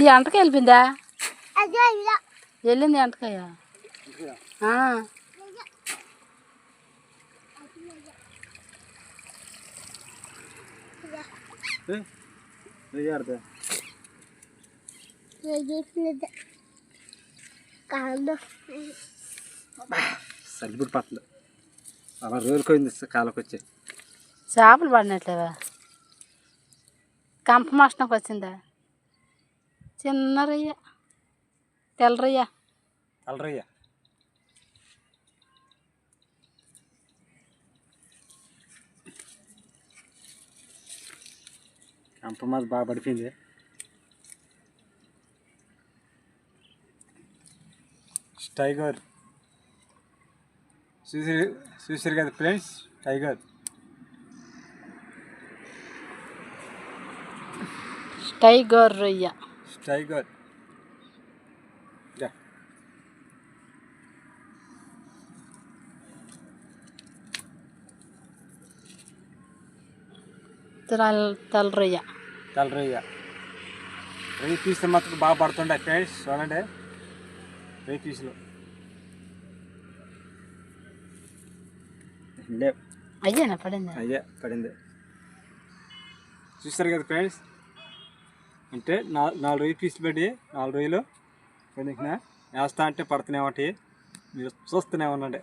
నీ అంటకి వెళ్ళిపోయిందా? వెళ్ళింది అంటకయ్యా ఆ. వెయ్యాడుతా సరిపుడు పట్టలు అలా రోజులకోయింది కాళ్ళకి వచ్చి చేపలు పడినట్లేవా? కంప మాస్టర్కి వచ్చిందా? చిన్న రొయ్య తెల్ల రొయ్య అలరయ్య కంప మాది బాగా పడిపోయింది. టైగర్. చూసి చూసారు కదా ఫ్రెండ్స్? టైగర్. టైగర్ రొయ్య. టైగర్ యా తెల్ల తెల్ల రొయ్య తెల్ల రొయ్య పీసులు మాత్రం బాగా పడుతుండే ఫ్రెండ్స్ చూడండి. రొయ్య పీసులు అయ్యేనా పడిందా? అయ్యే పడింది. చూస్తారు కదా ఫ్రెండ్స్ అంటే నా నాలుగు రోజులు పీసులు పెట్టి నాలుగు రోజులు కొనికిన వేస్తా అంటే పడుతూనే ఉంటాయి మీరు చూస్తూనే ఉండండి.